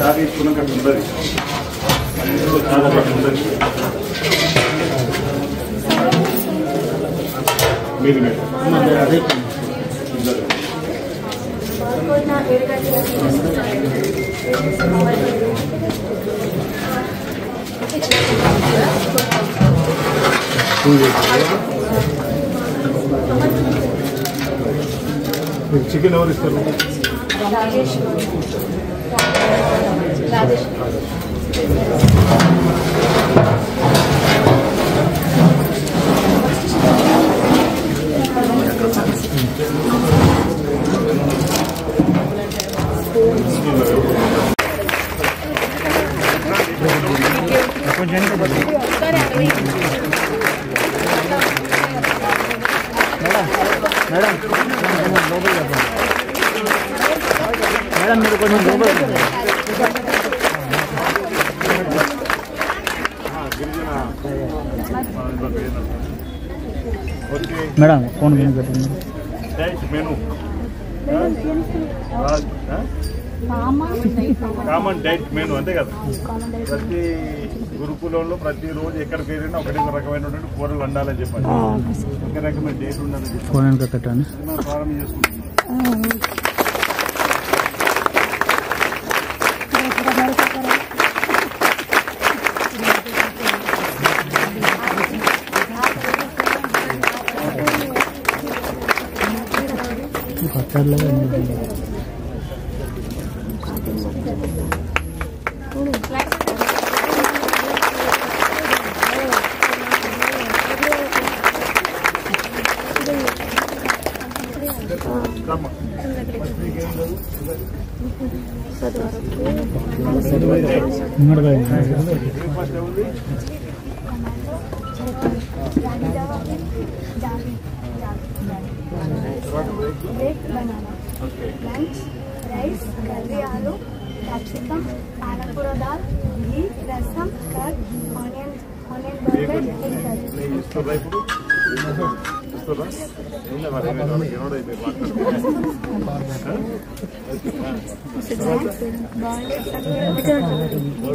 దారి కూడా కొనకట్టు ఉండదు. చాలా ఉండదు. మీరు చికెన్ ఎవరు ఇస్తారు? Lá deixa. మేడం ఫోన్ మీద పెట్టండి. మెను కామన్ డైట్ మెను అంతే కదా. ప్రతి గురుకులంలో ప్రతిరోజు ఎక్కడికి వెళ్ళినా ఒకటే రకమైనటువంటి కూరలు వండాలని చెప్పాలి ఒక రకమైన డేట్ ఉండాలని మనం ప్రారంభం చేసుకుంటున్నాం ಸರ್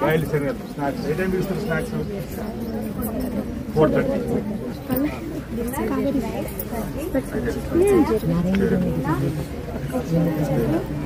బాయిల్ శనగలు స్నాక్స్ ఏ టైం ఇస్తారు snacks four thirty sambar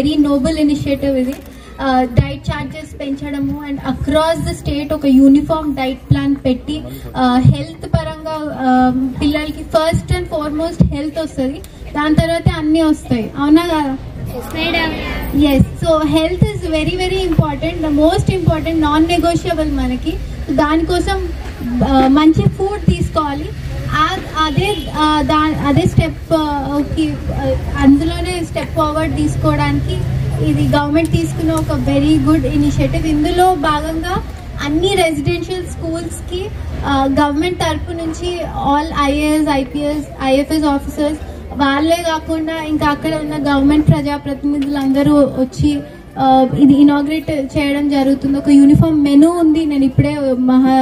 very noble initiative ఇది డైట్ ఛార్జెస్ పెంచడము అండ్ అక్రాస్ ద స్టేట్ ఒక యూనిఫామ్ డైట్ ప్లాన్ పెట్టి హెల్త్ పరంగా పిల్లలకి ఫస్ట్ అండ్ ఫార్మోస్ట్ హెల్త్ వస్తుంది దాని తర్వాత అన్నీ వస్తాయి అవునా కదా yes so health is very very important most important non negotiable మనకి దానికోసం మంచి ఫుడ్ తీసుకోవాలి అదే దా అదే స్టెప్ అందులోనే స్టెప్ ఫార్వర్డ్ తీసుకోవడానికి ఇది గవర్నమెంట్ తీసుకున్న ఒక వెరీ గుడ్ ఇనిషియేటివ్ ఇందులో భాగంగా అన్ని రెసిడెన్షియల్ స్కూల్స్కి గవర్నమెంట్ తరపు నుంచి all IAS IPS IFS officers వాళ్ళే కాకుండా ఇంకా అక్కడ ఉన్న గవర్నమెంట్ ప్రజాప్రతినిధులు అందరూ వచ్చి ఇది ఇనాగ్రేట్ చేయడం జరుగుతుంది. ఒక యూనిఫామ్ మెనూ ఉంది. నేను ఇప్పుడే మహా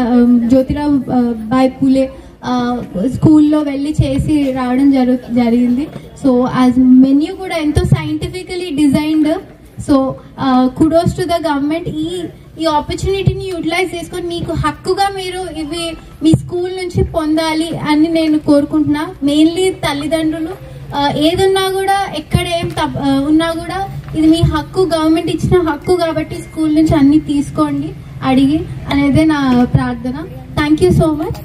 జ్యోతిరావు బాయ్ పూలే స్కూల్లో వెళ్ళి చేసి రావడం జరు జరిగింది. సో యాజ్ మెన్యూ కూడా ఎంతో scientifically designed so kudos to the government ఈ ఈ ఆపర్చునిటీని యూటిలైజ్ చేసుకొని మీకు హక్కుగా మీరు ఇవి మీ స్కూల్ నుంచి పొందాలి అని నేను కోరుకుంటున్నా. మెయిన్లీ తల్లిదండ్రులు. ఏదున్నా కూడా ఎక్కడ ఏం తప్- ఉన్నా కూడా ఇది మీ హక్కు. గవర్నమెంట్ ఇచ్చిన హక్కు కాబట్టి స్కూల్ నుంచి అన్ని తీసుకోండి అడిగి అనేదే నా ప్రార్థన. Thank you so much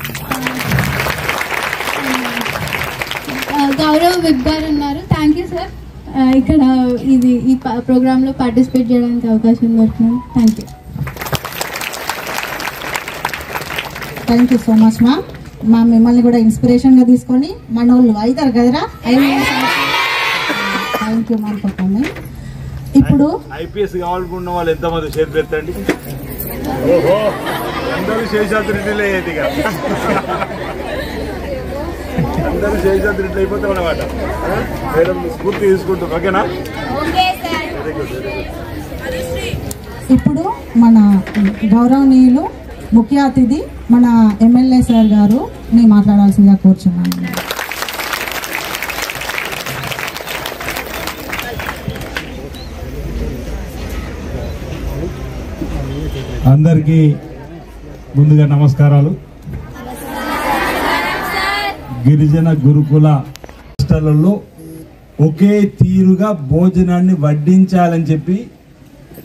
Gaurav విబ్ గారు ఉన్నారు. థ్యాంక్ యూ సార్ ఇక్కడ ఇది ఈ ప్రోగ్రామ్లో పార్టిసిపేట్ చేయడానికి అవకాశం దొరికింది. Thank you thank you so much మా మా మిమ్మల్ని కూడా ఇన్స్పిరేషన్గా తీసుకొని మన వాళ్ళు అవుతారు కదరా? థ్యాంక్ యూ మా పక్కన ఇప్పుడు ఐపీఎస్ కావాలనుకున్న వాళ్ళు ఎంతమంది చేతులు ఎత్తండి ఓహో అందరూ శేషాద్రి అందరూ శేషాద్రి రెడ్డి అయిపోతాం అనమాట మేడం స్ఫూర్తి తీసుకుంటారు ఓకేనా? ఇప్పుడు మన గౌరవనీయులు ముఖ్య అతిథి మన ఎమ్మెల్యే సార్ గారు ని మాట్లాడాల్సిందిగా కూర్చున్నాను అందరికీ ముందుగా నమస్కారాలు. గిరిజన గురుకుల హాస్టళ్ళలో ఒకే తీరుగా భోజనాన్ని వడ్డించాలని చెప్పి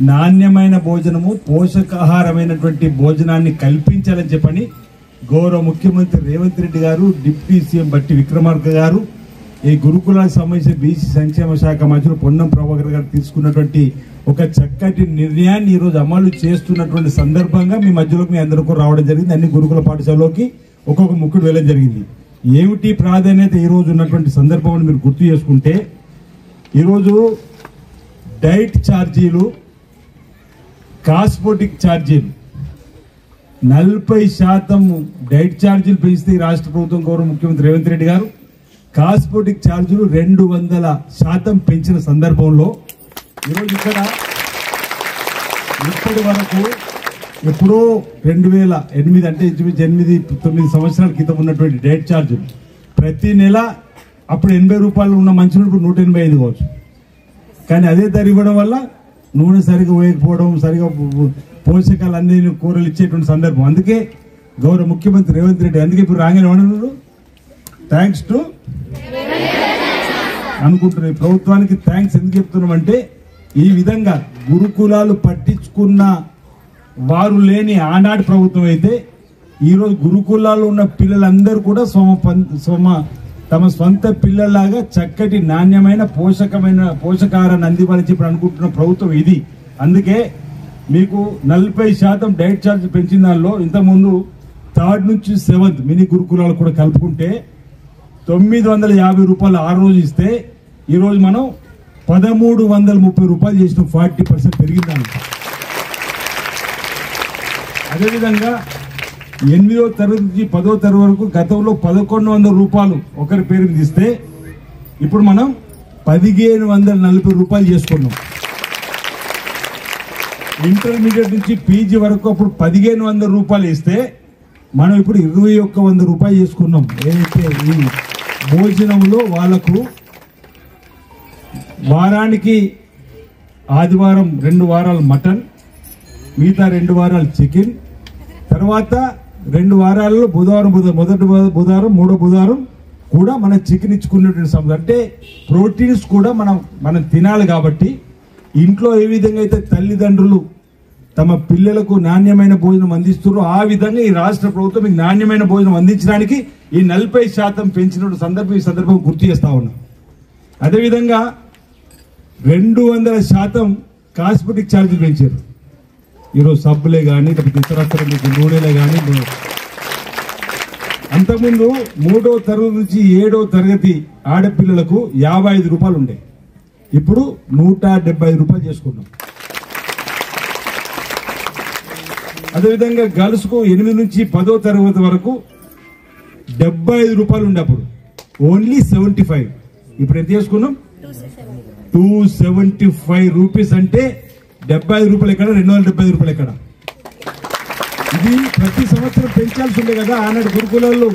నాణ్యమైన భోజనము పోషకాహారమైనటువంటి భోజనాన్ని కల్పించాలని చెప్పని గౌరవ ముఖ్యమంత్రి రేవంత్ రెడ్డి గారు డిప్యూటీ సీఎం బట్టి విక్రమార్క గారు ఈ గురుకులాలకు సంబంధించిన బీసీ సంక్షేమ శాఖ మంత్రులు పొన్నం ప్రభాకర్ గారు తీసుకున్నటువంటి ఒక చక్కటి నిర్ణయాన్ని ఈరోజు అమలు చేస్తున్నటువంటి సందర్భంగా మీ మధ్యలోకి మీ అందరికీ రావడం జరిగింది. అన్ని గురుకుల పాఠశాలలోకి ఒక్కొక్క ముక్కుడు వెళ్ళడం జరిగింది. ఏమిటి ప్రాధాన్యత ఈరోజు ఉన్నటువంటి సందర్భం మీరు గుర్తు చేసుకుంటే ఈరోజు డైట్ ఛార్జీలు కాస్మోటిక్ ఛార్జీలు నలభై శాతం డైట్ ఛార్జీలు పెంచితే రాష్ట్ర ప్రభుత్వం గౌరవ ముఖ్యమంత్రి రేవంత్ రెడ్డి గారు కాస్మోటిక్ ఛార్జీలు రెండు వందల శాతం పెంచిన సందర్భంలో ఈరోజు ఇక్కడ ఇప్పటి వరకు ఎప్పుడో రెండు వేల ఎనిమిది అంటే ఇంచుమించు ఎనిమిది తొమ్మిది సంవత్సరాల క్రితం ఉన్నటువంటి డేట్ ఛార్జీలు ప్రతి నెల అప్పుడు ఎనభై రూపాయలు ఉన్న మంచినీళ్ళు ఇప్పుడు నూట ఎనభై ఐదు కావచ్చు. కానీ అదే ధర ఇవ్వడం వల్ల నూనె సరిగా వేయకపోవడం సరిగా పోషకాలు అన్ని కూరలు ఇచ్చేటువంటి సందర్భం. అందుకే గౌరవ ముఖ్యమంత్రి రేవంత్ రెడ్డి అందుకే ఇప్పుడు రాగానే ఏమన్నారు? థ్యాంక్స్ టు అనుకుంటున్నాయి. ప్రభుత్వానికి థ్యాంక్స్ ఎందుకు చెప్తున్నామంటే ఈ విధంగా గురుకులాలు పట్టించుకున్న వారు లేని ఆనాటి ప్రభుత్వం అయితే ఈరోజు గురుకులాల్లో ఉన్న పిల్లలందరూ కూడా సోమ పం- సోమ తమ సొంత పిల్లల్లాగా చక్కటి నాణ్యమైన పోషకమైన పోషకాహారాన్ని అందివ్వాలని చెప్పి అనుకుంటున్న ప్రభుత్వం ఇది. అందుకే మీకు నలభై శాతం డైట్ ఛార్జ్ పెంచిన దానిలో ఇంతకుముందు థర్డ్ నుంచి సెవెంత్ మినీ గురుకులాలు కూడా కలుపుకుంటే తొమ్మిది వందల యాభై రూపాయలు ఆరు రోజు ఇస్తే ఈరోజు మనం పదమూడు వందల ముప్పై రూపాయలు చేసిన. ఫార్టీ పర్సెంట్ పెరిగిందంట అదేవిధంగా ఎనిమిదో తరగతి నుంచి పదో తరగతి వరకు గతంలో పదకొండు వందల రూపాయలు ఒకరి పేరు మీద ఇస్తే ఇప్పుడు మనం పదిహేను వందల నలభై రూపాయలు చేసుకున్నాం. ఇంటర్మీడియట్ నుంచి పీజీ వరకు అప్పుడు పదిహేను వందల రూపాయలు ఇస్తే మనం ఇప్పుడు ఇరవై ఒక్క వంద రూపాయలు చేసుకున్నాం. ఏదైతే ఈ భోజనంలో వాళ్ళకు వారానికి ఆదివారం రెండు వారాలు మటన్ మిగతా రెండు వారాలు చికెన్ తర్వాత రెండు వారాలలో బుధవారం బుధ మొదటి బుధవారం మూడో బుధవారం కూడా మనం చికెన్ ఇచ్చుకునేటువంటి సమస్య అంటే ప్రోటీన్స్ కూడా మనం మనం తినాలి కాబట్టి ఇంట్లో ఏ విధంగా అయితే తల్లిదండ్రులు తమ పిల్లలకు నాణ్యమైన భోజనం అందిస్తున్నారో ఆ విధంగా ఈ రాష్ట్ర ప్రభుత్వం మీకు నాణ్యమైన భోజనం అందించడానికి ఈ నలభై శాతం పెంచిన సందర్భం ఈ సందర్భం గుర్తు చేస్తా ఉన్నాం. అదేవిధంగా రెండు వందల శాతం కాస్మెటిక్ ఛార్జీలు పెంచారు. ఈరోజు సబ్బులే కానీ లేకపోతే ఇతరత్ర మీకు నూనెలే కానీ అంతకుముందు మూడో తరగతి నుంచి ఏడో తరగతి ఆడపిల్లలకు యాభై ఐదు రూపాయలు ఉండే. ఇప్పుడు నూట డెబ్బై ఐదు రూపాయలు చేసుకున్నాం. అదేవిధంగా గర్ల్స్కు ఎనిమిది నుంచి పదో తరగతి వరకు డెబ్బై ఐదు రూపాయలు ఉండే అప్పుడు. Only seventy five. ఇప్పుడు ఎంత చేసుకున్నాం? టూ సెవెంటీ ఫైవ్ రూపీస్ అంటే డెబ్బై ఐదు రూపాయలు ఎక్కడ రెండు వందల డెబ్బై ఐదు రూపాయలు ఎక్కడ? ఇది ప్రతి సంవత్సరం పెంచాల్సి ఉండే కదా ఆనాడు గురుకులాల్లో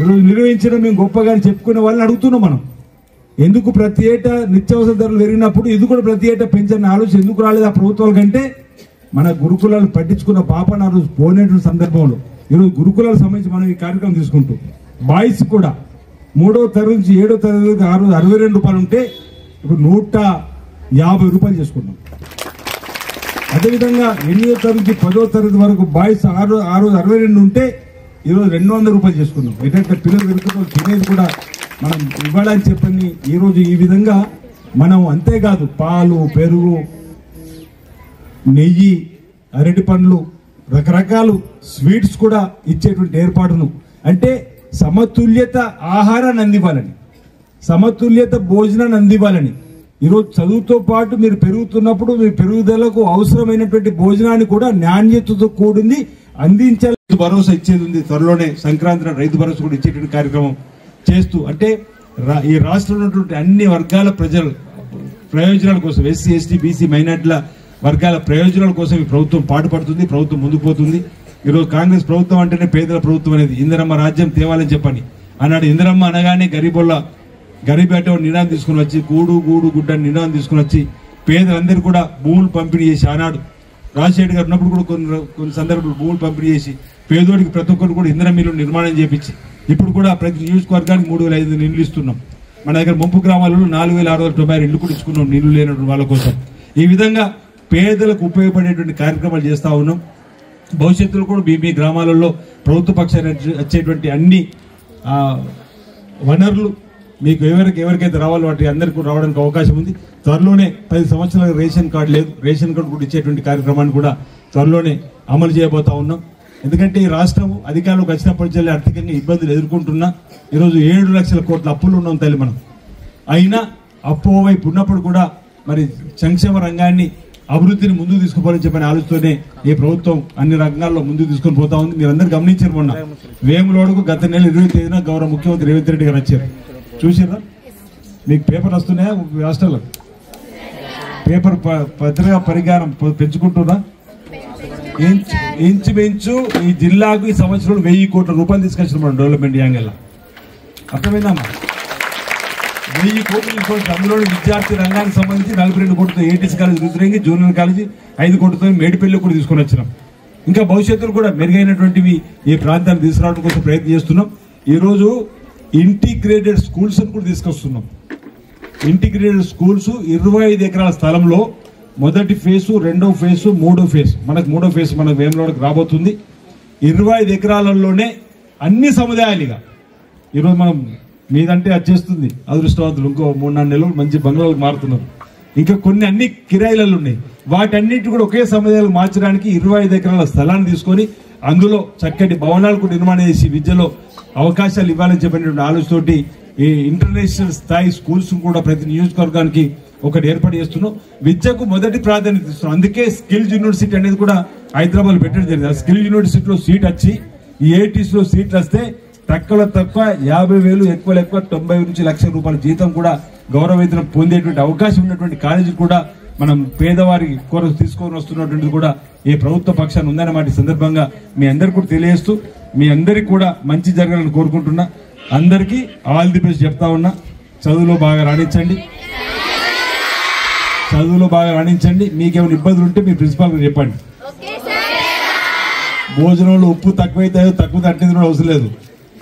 ఈరోజు నిర్వహించడం మేము గొప్పగా అని చెప్పుకునే వాళ్ళని అడుగుతున్నాం మనం. ఎందుకు ప్రతి ఏటా నిత్యావసర ధరలు పెరిగినప్పుడు ఇది కూడా ప్రతి ఏటా పెంచని ఆలోచన ఎందుకు రాలేదు ఆ ప్రభుత్వాల కంటే? మన గురుకులాలు పట్టించుకున్న పాప నా రోజు పోయినటువంటి సందర్భంలో. ఈరోజు గురుకులాలకు సంబంధించి మనం ఈ కార్యక్రమం తీసుకుంటూ బాయ్స్ కూడా మూడో తరగతి నుంచి ఏడో తరగతి ఆరు అరవై రెండు రూపాయలు ఉంటే ఇప్పుడు నూట యాభై రూపాయలు చేసుకున్నాం. అదేవిధంగా ఎనిమిదో తరగతి పదో తరగతి వరకు బాయ్స్ ఆరు ఆరు అరవై రెండు ఉంటే ఈరోజు రెండు వందల రూపాయలు చేసుకున్నాం ఎట్లయితే పిల్లలు వెళ్తున్నారు తినేది కూడా మనం ఇవ్వాలని చెప్పని ఈరోజు ఈ విధంగా మనం అంతేకాదు పాలు పెరుగు నెయ్యి అరటి పండ్లు రకరకాలు స్వీట్స్ కూడా ఇచ్చేటువంటి ఏర్పాటును. అంటే సమతుల్యత ఆహారాన్ని అందివ్వాలని సమతుల్యత భోజనాన్ని అందివ్వాలని ఈరోజు చదువుతో పాటు మీరు పెరుగుతున్నప్పుడు మీ పెరుగుదలకు అవసరమైనటువంటి భోజనాన్ని కూడా నాణ్యతతో కూడింది అందించాలి. రైతు భరోసా ఇచ్చేది ఉంది. త్వరలోనే సంక్రాంతి రైతు భరోసా కూడా ఇచ్చేటువంటి కార్యక్రమం చేస్తూ అంటే రా- ఈ రాష్ట్రంలో ఉన్నటువంటి అన్ని వర్గాల ప్రజలు ప్రయోజనాల కోసం ఎస్సీ ఎస్టీ బీసీ మైనార్టీల వర్గాల ప్రయోజనాల కోసం ఈ ప్రభుత్వం పాటుపడుతుంది ప్రభుత్వం ముందుకు పోతుంది. ఈరోజు కాంగ్రెస్ ప్రభుత్వం అంటేనే పేదల ప్రభుత్వం అనేది. ఇందిరమ్మ రాజ్యం తేవాలని చెప్పని. అన్నాడు ఇందిరమ్మ అనగానే గరీబుల్లా గరీబేట నినాదం తీసుకుని వచ్చి గూడు గూడు గుడ్డ నినాదం తీసుకుని వచ్చి పేదలందరూ కూడా భూములు పంపిణీ చేసి ఆనాడు. రాజశేఖర్ గారు ఉన్నప్పుడు కూడా కొన్ని కొన్ని సందర్భాలు భూములు పంపిణీ చేసి పేదోడికి ప్రతి ఒక్కరు కూడా ఇంధన మిల్లు నిర్మాణం చేపించి ఇప్పుడు కూడా ప్రతి నియోజకవర్గానికి మూడు వేల ఐదు నీళ్ళు ఇస్తున్నాం. మన దగ్గర ముంపు గ్రామాలలో నాలుగు వేల ఆరు వందల తొంభై ఆరు కూడా ఇచ్చుకున్నాం నీళ్ళు లేనటువంటి వాళ్ళ కోసం. ఈ విధంగా పేదలకు ఉపయోగపడేటువంటి కార్యక్రమాలు చేస్తూ ఉన్నాం. భవిష్యత్తులో కూడా మీ మీ గ్రామాలలో ప్రభుత్వ పక్షాన్ని వచ్చేటువంటి అన్ని వనరులు మీకు ఎవరికి ఎవరికైతే రావాలో వాటి అందరికీ రావడానికి అవకాశం ఉంది. త్వరలోనే పది సంవత్సరాల రేషన్ కార్డు లేదు. రేషన్ కార్డు కూడా ఇచ్చేటువంటి కార్యక్రమాన్ని కూడా త్వరలోనే అమలు చేయబోతా ఉన్నాం. ఎందుకంటే ఈ రాష్ట్రం అధికారంలోకి వచ్చినప్పటి నుంచి ఆర్థికంగా ఇబ్బందులు ఎదుర్కొంటున్నా. ఈరోజు ఏడు లక్షల కోట్ల అప్పులు ఉన్నాం తల్లి మనం. అయినా అప్పు వైపు ఉన్నప్పుడు కూడా మరి సంక్షేమ రంగాన్ని అభివృద్ధిని ముందుకు తీసుకుపోవాలని చెప్పని ఆలోచనతోనే ఈ ప్రభుత్వం అన్ని రంగాల్లో ముందుకు తీసుకొని పోతా ఉంది. మీరు అందరు గమనించారు మొన్న. వేములోడుకు గత నెల ఇరవై తేదీన గౌరవ ముఖ్యమంత్రి రేవంత్ రెడ్డి గారు వచ్చారు. చూసారా మీకు పేపర్ వస్తున్నాయా హాస్టల్లో పేపర్ పత్రికా పరిజ్ఞానం పెంచుకుంటున్నా? ఇంచు ఇంచుమించు ఈ జిల్లాకు ఈ సంవత్సరం వెయ్యి కోట్ల రూపాయలు తీసుకొచ్చిన మనం డెవలప్మెంట్ యాంగిల్ అర్థమైందమ్మా? వెయ్యి కోట్లు అందులో విద్యార్థి రంగానికి సంబంధించి నలభై రెండు కోట్లతో ATC college Rudrangi junior college ఐదు కోట్లతో మేడిపల్లి కూడా తీసుకొని వచ్చినాం. ఇంకా భవిష్యత్తులో కూడా మెరుగైనటువంటివి ఈ ప్రాంతాన్ని తీసుకురావడం కోసం ప్రయత్నం చేస్తున్నాం. ఈ రోజు ఇంటిగ్రేటెడ్ స్కూల్స్ కూడా తీసుకొస్తున్నాం. ఇంటిగ్రేటెడ్ స్కూల్స్ ఇరవై ఐదు ఎకరాల స్థలంలో మొదటి ఫేసు రెండో ఫేసు మూడో ఫేజ్ మనకు మూడో ఫేజ్ మన వేములోకి రాబోతుంది. ఇరవై ఐదు ఎకరాలలోనే అన్ని సముదాయాలుగా. ఈరోజు మనం మీదంటే అది చేస్తుంది. అదృష్టవంతులు ఇంకో మూడు నాలుగు నెలలు మంచి బంగ్లాలకు మారుతున్నారు. ఇంకా కొన్ని అన్ని కిరాయిలలో ఉన్నాయి. వాటన్నిటి కూడా ఒకే సమయాలు మార్చడానికి ఇరవై ఐదు ఎకరాల స్థలాన్ని తీసుకొని అందులో చక్కటి భవనాలు కూడా నిర్మాణం చేసి విద్యలో అవకాశాలు ఇవ్వాలని చెప్పినటువంటి ఆలోచనతోటి ఈ ఇంటర్నేషనల్ స్థాయి స్కూల్స్ కూడా ప్రతి నియోజకవర్గానికి ఒకటి ఏర్పాటు చేస్తున్నాం. విద్యకు మొదటి ప్రాధాన్యత ఇస్తున్నాం. అందుకే స్కిల్ యూనివర్సిటీ అనేది కూడా హైదరాబాద్ పెట్టడం జరిగింది. ఆ స్కిల్ యూనివర్సిటీలో సీట్ వచ్చి ఈ ఏటీస్లో సీట్లు వస్తే తక్కువ తక్కువ యాభై వేలు ఎక్కువ ఎక్కువ తొంభై నుంచి లక్షల రూపాయల జీతం కూడా గౌరవ వేతనం పొందేటువంటి అవకాశం ఉన్నటువంటి కాలేజీ కూడా మనం పేదవారి కొరకు తీసుకొని వస్తున్నటువంటిది కూడా ఏ ప్రభుత్వ పక్షాన్ని ఉందన్నమాట ఈ సందర్భంగా మీ అందరికి కూడా తెలియజేస్తూ మీ అందరికి కూడా మంచి జరగాలని కోరుకుంటున్నా. అందరికీ ఆల్ ది బెస్ట్ చెప్తా ఉన్నా. చదువులో బాగా రాణించండి. చదువులో బాగా రాణించండి. మీకేమైనా ఇబ్బందులు ఉంటే మీ ప్రిన్సిపాల్ చెప్పండి. భోజనంలో ఉప్పు తక్కువైతే తక్కువ తట్టింది కూడా అవసరం లేదు.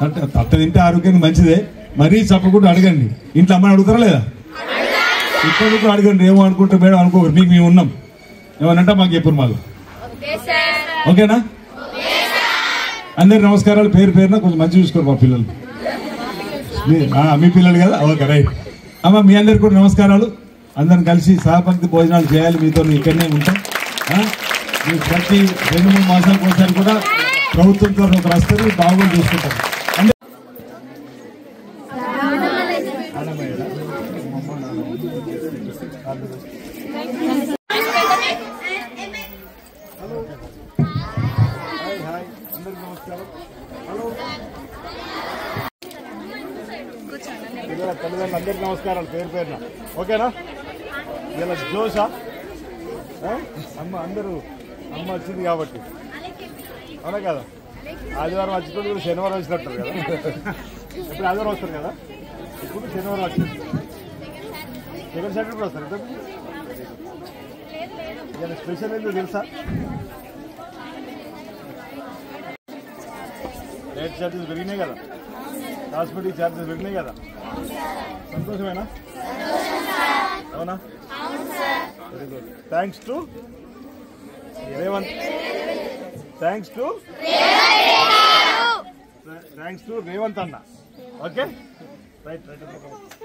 తట్ట తింటే ఆరోగ్యానికి మంచిదే. మరీ చెప్పకుండా అడగండి. ఇంట్లో అమ్మని అడుగుతారా లేదా? ఇప్పుడు కూడా అడగండి. ఏమో అనుకుంటే మేడం అనుకోరు మీకు మేము ఉన్నాం. ఏమనంటే మాకు చెప్పరు మాకు. ఓకేనా? అందరి నమస్కారాలు. పేరు పేరున కొంచెం మంచి చూసుకోరు మా పిల్లలు. మీ- పిల్లలు కదా? Okay right. అమ్మ మీ అందరికి కూడా నమస్కారాలు. అందరం కలిసి సహపంక్తి భోజనాలు చేయాలి. మీతో ఇక్కడనే ఉంటాం. మీరు ప్రతి రెండు మూడు మాసాలకు ఒకసారి కూడా ప్రభుత్వంతో ఒక రస్తని బాగుంది చూసుకుంటాం అందరూ హాయ్ హాయ్ అందరికి నమస్కారం హలో పిల్లల తల్లిదండ్రులు అందరికి నమస్కారాలు పేరు పేరున ఓకేనా ఇలా జోషా అమ్మ అందరూ అమ్మ వచ్చింది కాబట్టి అవునా కదా ఆదివారం వచ్చినప్పుడు కూడా శనివారం వచ్చినట్టారు కదా ఇప్పుడు ఆదివారం వస్తారు కదా ఇప్పుడు శనివారం వచ్చింది సెకండ్ సాటర్డే కూడా వస్తారు ఇద్దరు ఇలా స్పెషల్ ఏంటో తెలుసా రేట్ ఛార్జెస్ పెరిగినాయి కదా హాస్పిటల్ ఛార్జెస్ పెరిగినాయి కదా సంతోషమేనా అవునా very good thanks to Revanth thanks to thanks to Revanth అన్న ఓకే రైట్ రైట్